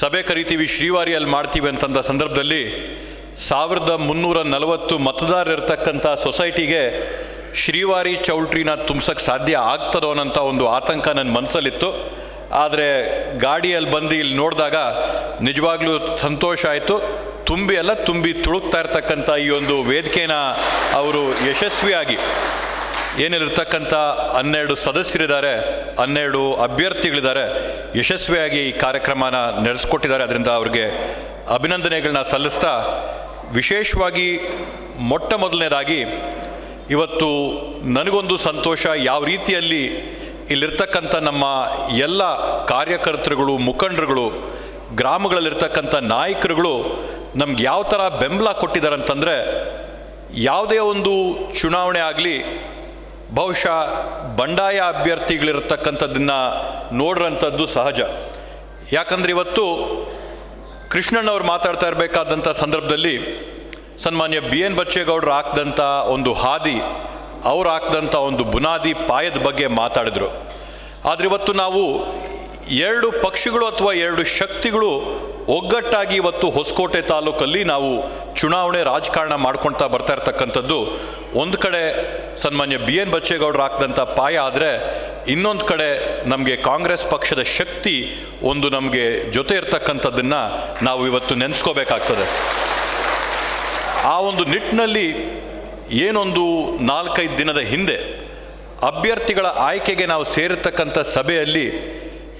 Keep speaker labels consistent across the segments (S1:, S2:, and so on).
S1: ಸಭೆ ಕರಿತೀವಿ, ಶ್ರೀವಾರಿಯಲ್ಲಿ ಮಾಡ್ತೀವಿ ಅಂತಂದ ಸಂದರ್ಭದಲ್ಲಿ ಸಾವಿರದ ಮುನ್ನೂರ ನಲವತ್ತು ಮತದಾರರಿರ್ತಕ್ಕಂಥ ಸೊಸೈಟಿಗೆ ಶ್ರೀವಾರಿ ಚೌಲ್ಟ್ರಿನ ತುಂಬಿಸೋಕ್ಕೆ ಸಾಧ್ಯ ಆಗ್ತದೋ ಅನ್ನೋಂಥ ಒಂದು ಆತಂಕ ನನ್ನ ಮನಸ್ಸಲ್ಲಿತ್ತು ಆದರೆ ಗಾಡಿಯಲ್ಲಿ ಬಂದು ಇಲ್ಲಿ ನೋಡಿದಾಗ ನಿಜವಾಗ್ಲೂ ಸಂತೋಷ ಆಯಿತು. ತುಂಬಿ ಎಲ್ಲ ತುಂಬಿ ತುಳುಕ್ತಾ ಇರ್ತಕ್ಕಂಥ ಈ ಒಂದು ವೇದಿಕೆನ ಅವರು ಯಶಸ್ವಿಯಾಗಿ ಏನಿರ್ತಕ್ಕಂಥ ಹನ್ನೆರಡು ಸದಸ್ಯರಿದ್ದಾರೆ, ಹನ್ನೆರಡು ಅಭ್ಯರ್ಥಿಗಳಿದ್ದಾರೆ, ಯಶಸ್ವಿಯಾಗಿ ಈ ಕಾರ್ಯಕ್ರಮನ ನಡೆಸ್ಕೊಟ್ಟಿದ್ದಾರೆ. ಅದರಿಂದ ಅವ್ರಿಗೆ ಅಭಿನಂದನೆಗಳನ್ನ ಸಲ್ಲಿಸ್ತಾ, ವಿಶೇಷವಾಗಿ ಮೊಟ್ಟ ಮೊದಲನೇದಾಗಿ ಇವತ್ತು ನನಗೊಂದು ಸಂತೋಷ, ಯಾವ ರೀತಿಯಲ್ಲಿ ಇಲ್ಲಿರ್ತಕ್ಕಂಥ ನಮ್ಮ ಎಲ್ಲ ಕಾರ್ಯಕರ್ತರುಗಳು, ಮುಖಂಡರುಗಳು, ಗ್ರಾಮಗಳಲ್ಲಿರ್ತಕ್ಕಂಥ ನಾಯಕರುಗಳು ನಮ್ಗೆ ಯಾವ ಥರ ಬೆಂಬಲ ಕೊಟ್ಟಿದ್ದಾರೆ ಅಂತಂದರೆ, ಯಾವುದೇ ಒಂದು ಚುನಾವಣೆ ಆಗಲಿ ಬಹುಶಃ ಬಂಡಾಯ ಅಭ್ಯರ್ಥಿಗಳಿರ್ತಕ್ಕಂಥದ್ದನ್ನು ನೋಡ್ರಂಥದ್ದು ಸಹಜ. ಯಾಕಂದರೆ ಇವತ್ತು ಕೃಷ್ಣಣ್ಣವ್ರು ಮಾತಾಡ್ತಾ ಇರಬೇಕಾದಂಥ ಸಂದರ್ಭದಲ್ಲಿ ಸನ್ಮಾನ್ಯ ಬಿ ಎನ್ ಬಚ್ಚೇಗೌಡರು ಹಾಕ್ದಂಥ ಒಂದು ಹಾದಿ, ಅವ್ರು ಹಾಕ್ದಂಥ ಒಂದು ಬುನಾದಿ ಪಾಯದ ಬಗ್ಗೆ ಮಾತಾಡಿದರು. ಆದರೆ ಇವತ್ತು ನಾವು ಎರಡು ಪಕ್ಷಗಳು ಅಥವಾ ಎರಡು ಶಕ್ತಿಗಳು ಒಗ್ಗಟ್ಟಾಗಿ ಇವತ್ತು ಹೊಸಕೋಟೆ ತಾಲೂಕಲ್ಲಿ ನಾವು ಚುನಾವಣೆ ರಾಜಕಾರಣ ಮಾಡ್ಕೊಳ್ತಾ ಬರ್ತಾ ಇರ್ತಕ್ಕಂಥದ್ದು, ಒಂದು ಕಡೆ ಸನ್ಮಾನ್ಯ ಬಿ ಎನ್ ಬಚ್ಚೇಗೌಡರು ಹಾಕಿದಂಥ ಪಾಯ ಆದರೆ ಇನ್ನೊಂದು ಕಡೆ ನಮಗೆ ಕಾಂಗ್ರೆಸ್ ಪಕ್ಷದ ಶಕ್ತಿ ಒಂದು ನಮಗೆ ಜೊತೆ ಇರ್ತಕ್ಕಂಥದ್ದನ್ನು ನಾವು ಇವತ್ತು ನೆನೆಸ್ಕೋಬೇಕಾಗ್ತದೆ. ಆ ಒಂದು ನಿಟ್ಟಿನಲ್ಲಿ ಏನೊಂದು ನಾಲ್ಕೈದು ದಿನದ ಹಿಂದೆ ಅಭ್ಯರ್ಥಿಗಳ ಆಯ್ಕೆಗೆ ನಾವು ಸೇರಿರ್ತಕ್ಕಂಥ ಸಭೆಯಲ್ಲಿ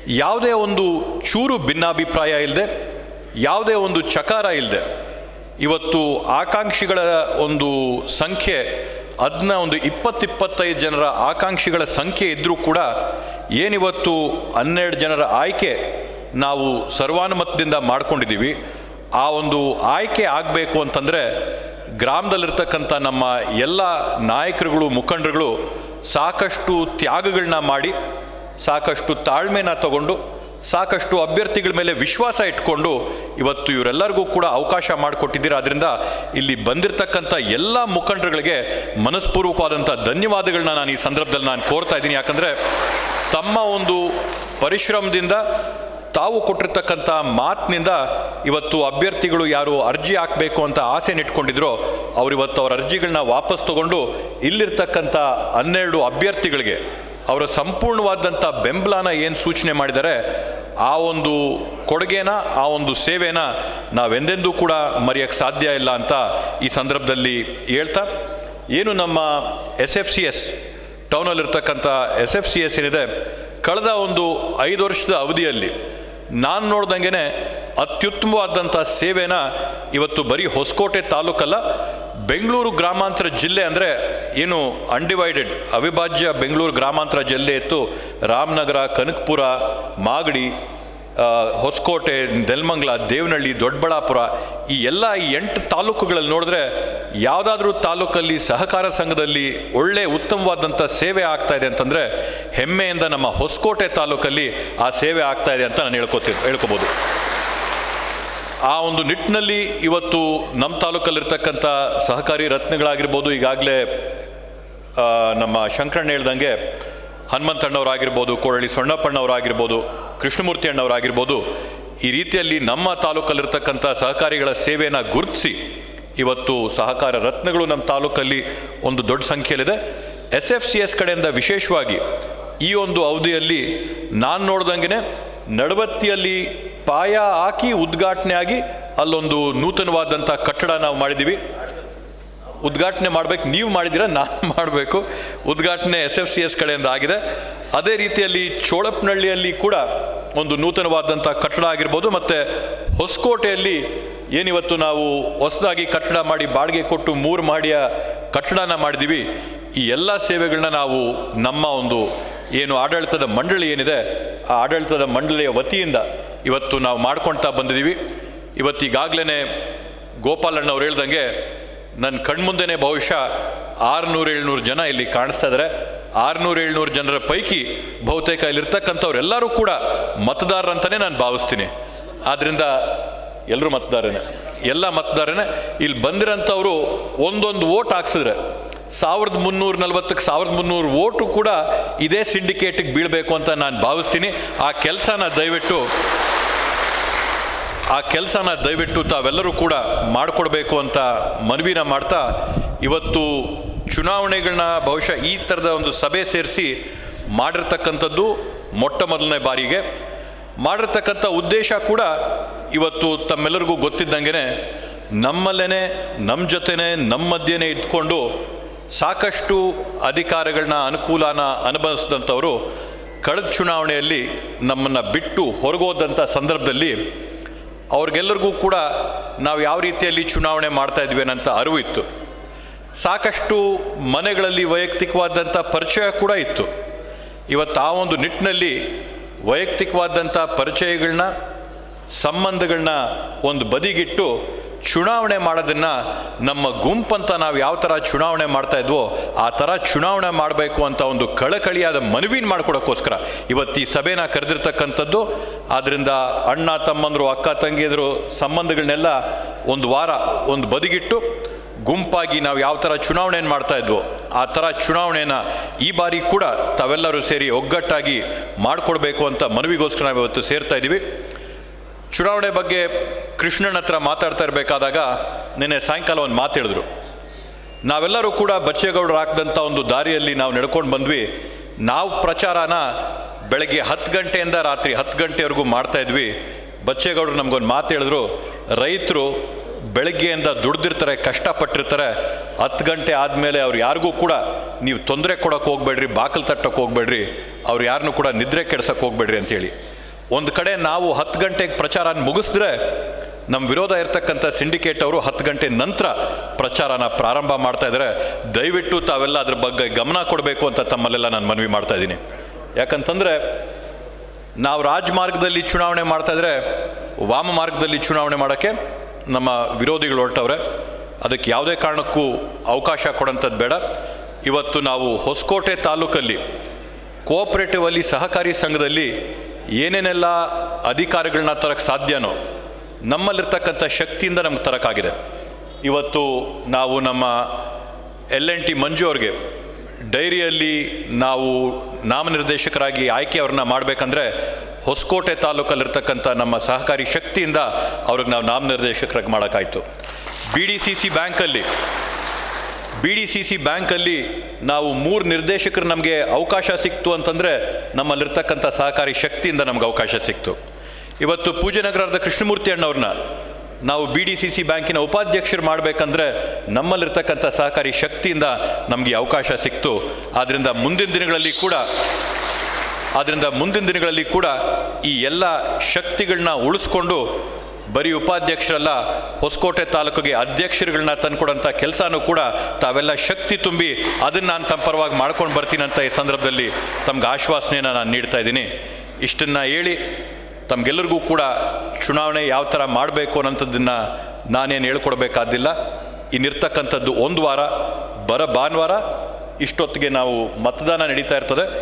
S1: ಯಾವುದೇ ಒಂದು ಚೂರು ಭಿನ್ನಾಭಿಪ್ರಾಯ ಇಲ್ಲದೆ ಯಾವುದೇ ಒಂದು ಚಕಾರ ಇಲ್ಲದೆ ಇವತ್ತು ಆಕಾಂಕ್ಷಿಗಳ ಒಂದು ಸಂಖ್ಯೆ ಅದನ್ನ ಒಂದು ಇಪ್ಪತ್ತಿಪ್ಪತ್ತೈದು ಜನರ ಆಕಾಂಕ್ಷಿಗಳ ಸಂಖ್ಯೆ ಇದ್ದರೂ ಕೂಡ ಏನಿವತ್ತು ಹನ್ನೆರಡು ಜನರ ಆಯ್ಕೆ ನಾವು ಸರ್ವಾನುಮತದಿಂದ ಮಾಡ್ಕೊಂಡಿದ್ದೀವಿ. ಆ ಒಂದು ಆಯ್ಕೆ ಆಗಬೇಕು ಅಂತಂದರೆ ಗ್ರಾಮದಲ್ಲಿರ್ತಕ್ಕಂಥ ನಮ್ಮ ಎಲ್ಲ ನಾಯಕರುಗಳು, ಮುಖಂಡರುಗಳು ಸಾಕಷ್ಟು ತ್ಯಾಗಗಳನ್ನ ಮಾಡಿ, ಸಾಕಷ್ಟು ತಾಳ್ಮೆನ ತಗೊಂಡು ಸಾಕಷ್ಟು ಅಭ್ಯರ್ಥಿಗಳ ಮೇಲೆ ವಿಶ್ವಾಸ ಇಟ್ಕೊಂಡು ಇವತ್ತು ಇವರೆಲ್ಲರಿಗೂ ಕೂಡ ಅವಕಾಶ ಮಾಡಿಕೊಟ್ಟಿದ್ದೀರಾ. ಅದರಿಂದ ಇಲ್ಲಿ ಬಂದಿರತಕ್ಕಂಥ ಎಲ್ಲ ಮುಖಂಡರುಗಳಿಗೆ ಮನಸ್ಪೂರ್ವಕವಾದಂಥ ಧನ್ಯವಾದಗಳನ್ನ ನಾನು ಈ ಸಂದರ್ಭದಲ್ಲಿ ನಾನು ಕೋರ್ತಾ ಇದ್ದೀನಿ. ಯಾಕಂದರೆ ತಮ್ಮ ಒಂದು ಪರಿಶ್ರಮದಿಂದ ತಾವು ಕೊಟ್ಟಿರ್ತಕ್ಕಂಥ ಮಾತಿನಿಂದ ಇವತ್ತು ಅಭ್ಯರ್ಥಿಗಳು ಯಾರು ಅರ್ಜಿ ಹಾಕಬೇಕು ಅಂತ ಆಸೆನ ಇಟ್ಕೊಂಡಿದ್ರೋ ಅವ್ರು ಇವತ್ತು ಅವ್ರ ಅರ್ಜಿಗಳನ್ನ ವಾಪಸ್ ತಗೊಂಡು ಇಲ್ಲಿರ್ತಕ್ಕಂಥ ಹನ್ನೆರಡು ಅಭ್ಯರ್ಥಿಗಳಿಗೆ ಅವರ ಸಂಪೂರ್ಣವಾದಂಥ ಬೆಂಬಲನ ಏನು ಸೂಚನೆ ಮಾಡಿದ್ದಾರೆ ಆ ಒಂದು ಕೊಡುಗೆನ, ಆ ಒಂದು ಸೇವೆನ ನಾವೆಂದೆಂದೂ ಕೂಡ ಮರೆಯಕ್ಕೆ ಸಾಧ್ಯ ಇಲ್ಲ ಅಂತ ಈ ಸಂದರ್ಭದಲ್ಲಿ ಹೇಳ್ತಾ, ಏನು ನಮ್ಮ ಎಸ್ ಎಫ್ ಸಿ ಎಸ್ ಟೌನಲ್ಲಿರ್ತಕ್ಕಂಥ ಎಸ್ ಎಫ್ ಸಿ ಎಸ್ ಏನಿದೆ, ಕಳೆದ ಒಂದು ಐದು ವರ್ಷದ ಅವಧಿಯಲ್ಲಿ ನಾನು ನೋಡ್ದಂಗೆ ಅತ್ಯುತ್ತಮವಾದಂಥ ಸೇವೆನ ಇವತ್ತು ಬರೀ ಹೊಸಕೋಟೆ ತಾಲೂಕಲ್ಲ ಬೆಂಗಳೂರು ಗ್ರಾಮಾಂತರ ಜಿಲ್ಲೆ ಅಂದರೆ ಏನು ಅನ್ಡಿವೈಡೆಡ್ ಅವಿಭಾಜ್ಯ ಬೆಂಗಳೂರು ಗ್ರಾಮಾಂತರ ಜಿಲ್ಲೆ ಇತ್ತು. ರಾಮನಗರ, ಕನಕಪುರ, ಮಾಗಡಿ ಹೊಸಕೋಟೆ ದೆಲ್ಮಂಗ್ಲ ದೇವನಹಳ್ಳಿ, ದೊಡ್ಡಬಳ್ಳಾಪುರ ಈ ಎಲ್ಲ ಈ ಎಂಟು ತಾಲೂಕುಗಳಲ್ಲಿ ನೋಡಿದ್ರೆ ಯಾವುದಾದ್ರೂ ತಾಲೂಕಲ್ಲಿ ಸಹಕಾರ ಸಂಘದಲ್ಲಿ ಒಳ್ಳೆ ಉತ್ತಮವಾದಂಥ ಸೇವೆ ಆಗ್ತಾ ಇದೆ ಅಂತಂದರೆ ಹೆಮ್ಮೆಯಿಂದ ನಮ್ಮ ಹೊಸಕೋಟೆ ತಾಲೂಕಲ್ಲಿ ಆ ಸೇವೆ ಆಗ್ತಾ ಇದೆ ಅಂತ ನಾನು ಹೇಳ್ಕೊತೀನಿ ಹೇಳ್ಕೊಬೋದು. ಆ ಒಂದು ನಿಟ್ಟಿನಲ್ಲಿ ಇವತ್ತು ನಮ್ಮ ತಾಲೂಕಲ್ಲಿರ್ತಕ್ಕಂಥ ಸಹಕಾರಿ ರತ್ನಗಳಾಗಿರ್ಬೋದು, ಈಗಾಗಲೇ ನಮ್ಮ ಶಂಕರಣ್ಣ ಹೇಳ್ದಂಗೆ ಹನುಮಂತಣ್ಣವರಾಗಿರ್ಬೋದು ಕೊರಳಿ ಸೊಣ್ಣಪ್ಪಣ್ಣವರಾಗಿರ್ಬೋದು ಕೃಷ್ಣಮೂರ್ತಿ ಅಣ್ಣವರಾಗಿರ್ಬೋದು ಈ ರೀತಿಯಲ್ಲಿ ನಮ್ಮ ತಾಲೂಕಲ್ಲಿರ್ತಕ್ಕಂಥ ಸಹಕಾರಿಗಳ ಸೇವೆಯನ್ನು ಗುರುತಿಸಿ ಇವತ್ತು ಸಹಕಾರ ರತ್ನಗಳು ನಮ್ಮ ತಾಲೂಕಲ್ಲಿ ಒಂದು ದೊಡ್ಡ ಸಂಖ್ಯೆಯಲ್ಲಿದೆ. ಎಸ್ ಎಫ್ ಸಿ ಎಸ್ ಕಡೆಯಿಂದ ವಿಶೇಷವಾಗಿ ಈ ಒಂದು ಅವಧಿಯಲ್ಲಿ ನಾನು ನೋಡ್ದಂಗೆ ನಡವತ್ತಿಯಲ್ಲಿ ಪಾಯ ಹಾಕಿ ಉದ್ಘಾಟನೆ ಆಗಿ ಅಲ್ಲೊಂದು ನೂತನವಾದಂಥ ಕಟ್ಟಡ ನಾವು ಮಾಡಿದ್ದೀವಿ. ಉದ್ಘಾಟನೆ ಮಾಡ್ಬೇಕು, ನೀವು ಮಾಡಿದ್ದೀರಾ, ನಾನು ಮಾಡಬೇಕು. ಉದ್ಘಾಟನೆ ಎಸ್ ಎಫ್ ಸಿ ಎಸ್ ಕಡೆಯಿಂದ ಆಗಿದೆ. ಅದೇ ರೀತಿಯಲ್ಲಿ ಚೋಳಪ್ನಹಳ್ಳಿಯಲ್ಲಿ ಕೂಡ ಒಂದು ನೂತನವಾದಂಥ ಕಟ್ಟಡ ಆಗಿರ್ಬೋದು, ಮತ್ತು ಹೊಸಕೋಟೆಯಲ್ಲಿ ಏನಿವತ್ತು ನಾವು ಹೊಸದಾಗಿ ಕಟ್ಟಡ ಮಾಡಿ ಬಾಡಿಗೆ ಕೊಟ್ಟು ಮೂರು ಮಾಡಿಯ ಕಟ್ಟಡನ ಮಾಡಿದ್ದೀವಿ. ಈ ಎಲ್ಲ ಸೇವೆಗಳನ್ನ ನಾವು ನಮ್ಮ ಒಂದು ಏನು ಆಡಳಿತದ ಮಂಡಳಿ ಏನಿದೆ, ಆ ಆಡಳಿತದ ಮಂಡಳಿಯ ವತಿಯಿಂದ ಇವತ್ತು ನಾವು ಮಾಡ್ಕೊಳ್ತಾ ಬಂದಿದ್ದೀವಿ. ಇವತ್ತು ಗೋಪಾಲಣ್ಣ ಅವ್ರು ಹೇಳ್ದಂಗೆ ನನ್ನ ಕಣ್ಮುಂದೆನೇ ಬಹುಶಃ ಆರುನೂರು ಏಳ್ನೂರು ಜನ ಇಲ್ಲಿ ಕಾಣಿಸ್ತಾ ಇದ್ದಾರೆ ಆರುನೂರು ಏಳ್ನೂರು ಜನರ ಪೈಕಿ ಬಹುತೇಕ ಇಲ್ಲಿರ್ತಕ್ಕಂಥವ್ರೆಲ್ಲರೂ ಕೂಡ ಮತದಾರರಂತಲೇ ನಾನು ಭಾವಿಸ್ತೀನಿ. ಆದ್ದರಿಂದ ಎಲ್ಲರೂ ಮತದಾರನೇ ಎಲ್ಲ ಮತದಾರನೇ ಇಲ್ಲಿ ಬಂದಿರೋಂಥವರು ಒಂದೊಂದು ಓಟ್ ಹಾಕ್ಸಿದ್ರೆ ಸಾವಿರದ ಮುನ್ನೂರ ನಲ್ವತ್ತಕ್ಕೆ ಸಾವಿರದ ಮುನ್ನೂರು ಓಟು ಕೂಡ ಇದೇ ಸಿಂಡಿಕೇಟಿಗೆ ಬೀಳಬೇಕು ಅಂತ ನಾನು ಭಾವಿಸ್ತೀನಿ. ಆ ಕೆಲಸನ ದಯವಿಟ್ಟು ಆ ಕೆಲಸನ ದಯವಿಟ್ಟು ತಾವೆಲ್ಲರೂ ಕೂಡ ಮಾಡಿಕೊಡ್ಬೇಕು ಅಂತ ಮನವಿನ ಮಾಡ್ತಾ ಇವತ್ತು ಚುನಾವಣೆಗಳನ್ನ ಬಹುಶಃ ಈ ಥರದ ಒಂದು ಸಭೆ ಸೇರಿಸಿ ಮಾಡಿರ್ತಕ್ಕಂಥದ್ದು ಮೊಟ್ಟ ಮೊದಲನೇ ಬಾರಿಗೆ. ಮಾಡಿರ್ತಕ್ಕಂಥ ಉದ್ದೇಶ ಕೂಡ ಇವತ್ತು ತಮ್ಮೆಲ್ಲರಿಗೂ ಗೊತ್ತಿದ್ದಂಗೆ ನಮ್ಮಲ್ಲೇ ನಮ್ಮ ಜೊತೆನೆ ನಮ್ಮ ಮಧ್ಯೆನೇ ಇಟ್ಕೊಂಡು ಸಾಕಷ್ಟು ಅಧಿಕಾರಗಳನ್ನ, ಅನುಕೂಲನ ಅನುಭವಿಸಿದಂಥವರು ಕಳೆದ ಚುನಾವಣೆಯಲ್ಲಿ ನಮ್ಮನ್ನು ಬಿಟ್ಟು ಹೊರಗೋದಂಥ ಸಂದರ್ಭದಲ್ಲಿ ಅವ್ರಿಗೆಲ್ಲರಿಗೂ ಕೂಡ ನಾವು ಯಾವ ರೀತಿಯಲ್ಲಿ ಚುನಾವಣೆ ಮಾಡ್ತಾ ಇದ್ವಿ ಅನ್ನೋಂಥ ಅರಿವು ಇತ್ತು. ಸಾಕಷ್ಟು ಮನೆಗಳಲ್ಲಿ ವೈಯಕ್ತಿಕವಾದಂಥ ಪರಿಚಯ ಕೂಡ ಇತ್ತು. ಇವತ್ತು ಆ ಒಂದು ನಿಟ್ಟಿನಲ್ಲಿ ವೈಯಕ್ತಿಕವಾದಂಥ ಪರಿಚಯಗಳನ್ನ, ಸಂಬಂಧಗಳನ್ನ ಒಂದು ಬದಿಗಿಟ್ಟು ಚುನಾವಣೆ ಮಾಡೋದನ್ನು ನಮ್ಮ ಗುಂಪಂತ ನಾವು ಯಾವ ಥರ ಚುನಾವಣೆ ಮಾಡ್ತಾ ಇದ್ವೋ ಆ ಥರ ಚುನಾವಣೆ ಮಾಡಬೇಕು ಅಂತ ಒಂದು ಕಳಕಳಿಯಾದ ಮನವಿನ ಮಾಡಿಕೊಡೋಕ್ಕೋಸ್ಕರ ಇವತ್ತು ಈ ಸಭೆನ ಕರೆದಿರ್ತಕ್ಕಂಥದ್ದು. ಆದ್ದರಿಂದ ಅಣ್ಣ, ತಮ್ಮಂದರು, ಅಕ್ಕ ತಂಗಿಯದರು ಸಂಬಂಧಗಳನ್ನೆಲ್ಲ ಒಂದು ವಾರ ಒಂದು ಬದಿಗಿಟ್ಟು ಗುಂಪಾಗಿ ನಾವು ಯಾವ ಥರ ಚುನಾವಣೆಯನ್ನು ಮಾಡ್ತಾ ಇದ್ವೋ ಆ ಥರ ಚುನಾವಣೆನ ಈ ಬಾರಿ ಕೂಡ ತಾವೆಲ್ಲರೂ ಸೇರಿ ಒಗ್ಗಟ್ಟಾಗಿ ಮಾಡಿಕೊಡ್ಬೇಕು ಅಂತ ಮನವಿಗೋಸ್ಕರ ನಾವು ಇವತ್ತು ಸೇರ್ತಾ ಇದ್ದೀವಿ ಚುನಾವಣೆ ಬಗ್ಗೆ ಕೃಷ್ಣನ ಹತ್ರ ಮಾತಾಡ್ತಾ ಇರಬೇಕಾದಾಗ ನಿನ್ನೆ ಸಾಯಂಕಾಲ ಒಂದು ಹೇಳಿದ್ರು. ನಾವೆಲ್ಲರೂ ಕೂಡ ಬಚ್ಚೇಗೌಡರು ಹಾಕಿದಂಥ ಒಂದು ದಾರಿಯಲ್ಲಿ ನಾವು ನಡ್ಕೊಂಡು ಬಂದ್ವಿ. ನಾವು ಪ್ರಚಾರನ ಬೆಳಗ್ಗೆ ಹತ್ತು ಗಂಟೆಯಿಂದ ರಾತ್ರಿ ಹತ್ತು ಗಂಟೆವರೆಗೂ ಮಾಡ್ತಾ ಇದ್ವಿ. ಬಚ್ಚೇಗೌಡರು ನಮಗೊಂದು ಮಾತು ಹೇಳಿದ್ರು, ರೈತರು ಬೆಳಗ್ಗೆಯಿಂದ ದುಡ್ದಿರ್ತಾರೆ, ಕಷ್ಟಪಟ್ಟಿರ್ತಾರೆ. ಹತ್ತು ಗಂಟೆ ಆದಮೇಲೆ ಅವ್ರು ಯಾರಿಗೂ ಕೂಡ ನೀವು ತೊಂದರೆ ಕೊಡೋಕೆ ಹೋಗ್ಬೇಡ್ರಿ ಬಾಕಲು ತಟ್ಟಕ್ಕೆ ಹೋಗ್ಬೇಡ್ರಿ. ಅವ್ರು ಯಾರನ್ನೂ ಕೂಡ ನಿದ್ರೆ ಕೆಡ್ಸಕ್ಕೆ ಹೋಗ್ಬೇಡ್ರಿ ಅಂತೇಳಿ ಒಂದು ಕಡೆ ನಾವು ಹತ್ತು ಗಂಟೆಗೆ ಪ್ರಚಾರ ಮುಗಿಸಿದ್ರೆ ನಮ್ಮ ವಿರೋಧ ಇರತಕ್ಕಂಥ ಸಿಂಡಿಕೇಟ್ ಅವರು ಹತ್ತು ಗಂಟೆ ನಂತರ ಪ್ರಚಾರನ ಪ್ರಾರಂಭ ಮಾಡ್ತಾ ಇದ್ದಾರೆ ದಯವಿಟ್ಟು ತಾವೆಲ್ಲ ಅದ್ರ ಬಗ್ಗೆ ಗಮನ ಕೊಡಬೇಕು ಅಂತ ತಮ್ಮಲ್ಲೆಲ್ಲ ನಾನು ಮನವಿ ಮಾಡ್ತಾ ಇದ್ದೀನಿ. ಯಾಕಂತಂದರೆ ನಾವು ರಾಜಮಾರ್ಗದಲ್ಲಿ ಚುನಾವಣೆ ಮಾಡ್ತಾ ಇದ್ರೆ ವಾಮ ಮಾರ್ಗದಲ್ಲಿ ಚುನಾವಣೆ ಮಾಡೋಕ್ಕೆ ನಮ್ಮ ವಿರೋಧಿಗಳು ಹೊರಟವ್ರೆ. ಅದಕ್ಕೆ ಯಾವುದೇ ಕಾರಣಕ್ಕೂ ಅವಕಾಶ ಕೊಡೋಂಥದ್ದು ಬೇಡ. ಇವತ್ತು ನಾವು ಹೊಸಕೋಟೆ ತಾಲೂಕಲ್ಲಿ ಕೋಆಪರೇಟಿವ್ ಅಲ್ಲಿ ಸಹಕಾರಿ ಸಂಘದಲ್ಲಿ ಏನೇನೆಲ್ಲ ಅಧಿಕಾರಿಗಳನ್ನ ತರಕ್ಕೆ ಸಾಧ್ಯನೋ ನಮ್ಮಲ್ಲಿರ್ತಕ್ಕಂಥ ಶಕ್ತಿಯಿಂದ ನಮ್ಗೆ ತರಕ್ಕಾಗಿದೆ ಇವತ್ತು ನಾವು ನಮ್ಮ ಎಲ್ ಎನ್ ಟಿ ಮಂಜು ಅವ್ರಿಗೆ ಡೈರಿಯಲ್ಲಿ ನಾವು ನಾಮನಿರ್ದೇಶಕರಾಗಿ ಆಯ್ಕೆ ಅವ್ರನ್ನ ಮಾಡಬೇಕಂದ್ರೆ ಹೊಸಕೋಟೆ ತಾಲೂಕಲ್ಲಿರ್ತಕ್ಕಂಥ ನಮ್ಮ ಸಹಕಾರಿ ಶಕ್ತಿಯಿಂದ ಅವ್ರಿಗೆ ನಾವು ನಾಮನಿರ್ದೇಶಕರಾಗಿ ಮಾಡೋಕ್ಕಾಯ್ತು. ಬಿ ಡಿ ಸಿ ಸಿ ಬ್ಯಾಂಕಲ್ಲಿ ಬಿ ಡಿ ಸಿ ಸಿ ಬ್ಯಾಂಕಲ್ಲಿ ನಾವು ಮೂರು ನಿರ್ದೇಶಕರು ನಮಗೆ ಅವಕಾಶ ಸಿಕ್ತು ಅಂತಂದರೆ ನಮ್ಮಲ್ಲಿರ್ತಕ್ಕಂಥ ಸಹಕಾರಿ ಶಕ್ತಿಯಿಂದ ನಮ್ಗೆ ಅವಕಾಶ ಸಿಕ್ತು. ಇವತ್ತು ಪೂಜೆನಗರದ ಕೃಷ್ಣಮೂರ್ತಿ ಅಣ್ಣವ್ರನ್ನ ನಾವು ಬಿ ಡಿ ಸಿ ಸಿ ಬ್ಯಾಂಕಿನ ಉಪಾಧ್ಯಕ್ಷರು ಮಾಡಬೇಕಂದ್ರೆ ನಮ್ಮಲ್ಲಿರ್ತಕ್ಕಂಥ ಸಹಕಾರಿ ಶಕ್ತಿಯಿಂದ ನಮಗೆ ಅವಕಾಶ ಸಿಕ್ತು. ಆದ್ದರಿಂದ ಮುಂದಿನ ದಿನಗಳಲ್ಲಿ ಕೂಡ ಆದ್ದರಿಂದ ಮುಂದಿನ ದಿನಗಳಲ್ಲಿ ಕೂಡ ಈ ಎಲ್ಲ ಶಕ್ತಿಗಳನ್ನ ಉಳಿಸ್ಕೊಂಡು ಬರೀ ಉಪಾಧ್ಯಕ್ಷರಲ್ಲ, ಹೊಸಕೋಟೆ ತಾಲೂಕಿಗೆ ಅಧ್ಯಕ್ಷರುಗಳನ್ನ ತಂದುಕೊಡೋಂಥ ಕೆಲಸನೂ ಕೂಡ ತಾವೆಲ್ಲ ಶಕ್ತಿ ತುಂಬಿ ಅದನ್ನು ನಾನು ತಮ್ಮ ಪರವಾಗಿ ಮಾಡ್ಕೊಂಡು ಬರ್ತೀನಿ ಅಂತ ಈ ಸಂದರ್ಭದಲ್ಲಿ ತಮ್ಗೆ ಆಶ್ವಾಸನೆಯನ್ನು ನಾನು ನೀಡ್ತಾ ಇದ್ದೀನಿ. ಇಷ್ಟನ್ನು ಹೇಳಿ ತಮಗೆಲ್ಲರಿಗೂ ಕೂಡ ಚುನಾವಣೆ ಯಾವ ಥರ ಮಾಡಬೇಕು ಅನ್ನೋಂಥದ್ದನ್ನು ನಾನೇನು ಹೇಳ್ಕೊಡ್ಬೇಕಾದಿಲ್ಲ. ಇನ್ನಿರ್ತಕ್ಕಂಥದ್ದು ಒಂದು ವಾರ, ಬರ ಭಾನುವಾರ, ಇಷ್ಟೊತ್ತಿಗೆ ನಾವು ಮತದಾನ ನಡೀತಾ ಇರ್ತದೆ.